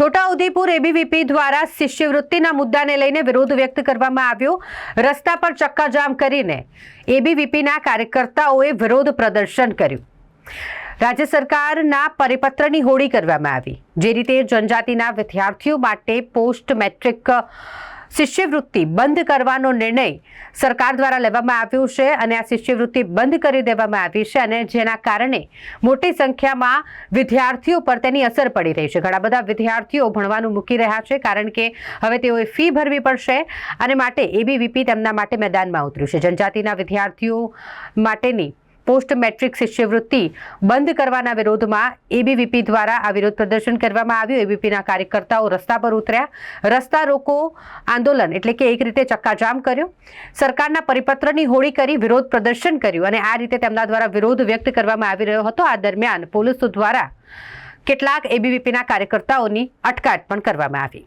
Chhota Udepur ABVP દ્વારા શિષ્યવૃત્તિના મુદ્દાને લઈને વિરોધ વ્યક્ત કરવામાં આવ્યો. રસ્તા પર ચક્કાજામ કરીને એબીવીપીના કાર્યકર્તાઓએ વિરોધ પ્રદર્શન કર્યું. રાજ્ય સરકારના પરિપત્રની હોળી કરવામાં આવી. જે રીતે જનજાતિના વિદ્યાર્થીઓ માટે પોસ્ટ મેટ્રિક શિષ્યવૃત્તિ બંધ કરવાનો નિર્ણય સરકાર દ્વારા લેવામાં આવ્યો છે અને આ શિષ્યવૃત્તિ બંધ કરી દેવામાં આવી છે અને જેના કારણે મોટી સંખ્યામાં વિદ્યાર્થીઓ પર તેની અસર પડી રહી છે. ઘણા બધા વિદ્યાર્થીઓ ભણવાનું મૂકી રહ્યા છે કારણ કે હવે તેઓએ ફી ભરવી પડશે અને માટે એબીવીપી તેમના માટે મેદાનમાં ઉતર્યું છે. જનજાતિના વિદ્યાર્થીઓ માટેની પોસ્ટ મેટ્રિક શિષ્યવૃત્તિ બંધ કરવાના વિરોધમાં એબીવીપી દ્વારા આ વિરોધ પ્રદર્શન કરવામાં આવ્યું. એબીપીના કાર્યકર્તાઓ રસ્તા પર ઉતર્યા. રસ્તા રોકો આંદોલન એટલે કે એક રીતે ચક્કાજામ કર્યો. સરકારના પરિપત્રની હોળી કરી વિરોધ પ્રદર્શન કર્યું અને આ રીતે તેમના દ્વારા વિરોધ વ્યક્ત કરવામાં આવી રહ્યો હતો. આ દરમિયાન પોલીસ દ્વારા કેટલાક એબીવીપીના કાર્યકર્તાઓની અટકાયત પણ કરવામાં આવી.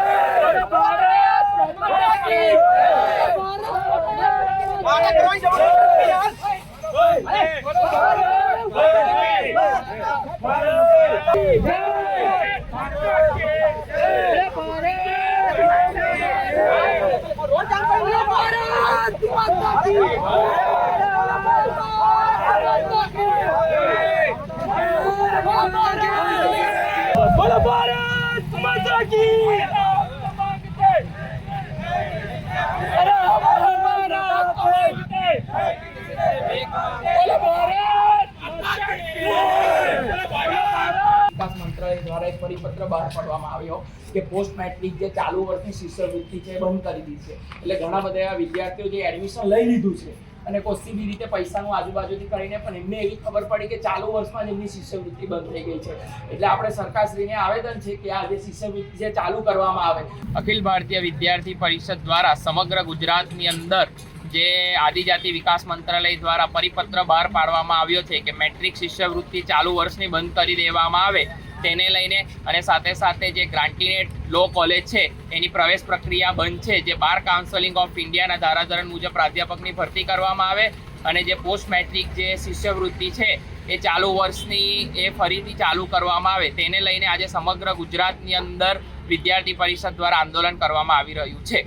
बोलो પરિપત્ર બહાર પાડવામાં આવ્યો કે પોસ્ટ મેટ્રિક જે ચાલુ વર્ષની શિષ્યવૃત્તિ છે બંધ કરી દીધી છે. એટલે ઘણા બધા એવા વિદ્યાર્થીઓ જે એડમિશન લઈ લીધું છે અને કોશી બી રીતે પૈસાનું આજુબાજુથી કરીને પણ એમને એવી ખબર પડી કે ચાલુ વર્ષમાં જ એમની શિષ્યવૃત્તિ બંધ થઈ ગઈ છે. એટલે આપણે સરકારશ્રીને આવેદન છે કે આ જે શિષ્યવૃત્તિ છે ચાલુ કરવામાં આવે. અખિલ ભારતીય વિદ્યાર્થી પરિષદ દ્વારા સમગ્ર ગુજરાતની અંદર જે આદિજાતિ વિકાસ મંત્રાલય દ્વારા પરિપત્ર બહાર પાડવામાં આવ્યો છે કે મેટ્રિક શિષ્યવૃત્તિ ચાલુ વર્ષની બંધ કરી દેવામાં આવે. તેને લઈને અને સાથે સાથે જે ગ્રાન્ટીનેટ લો કોલેજ છે, એની પ્રવેશ પ્રક્રિયા બંધ છે, જે બાર કાઉન્સેલિંગ ઓફ ઇન્ડિયાના ધારાધોરણ મુજબ પ્રાધ્યાપકની ભરતી કરવામાં આવે અને જે પોસ્ટ મેટ્રિક જે શિષ્યવૃત્તિ છે, એ ચાલુ વર્ષની, એ ફરીથી ચાલુ કરવામાં આવે. તેને લઈને આજે સમગ્ર ગુજરાતની અંદર વિદ્યાર્થી પરિષદ દ્વારા આંદોલન કરવામાં આવી રહ્યું છે.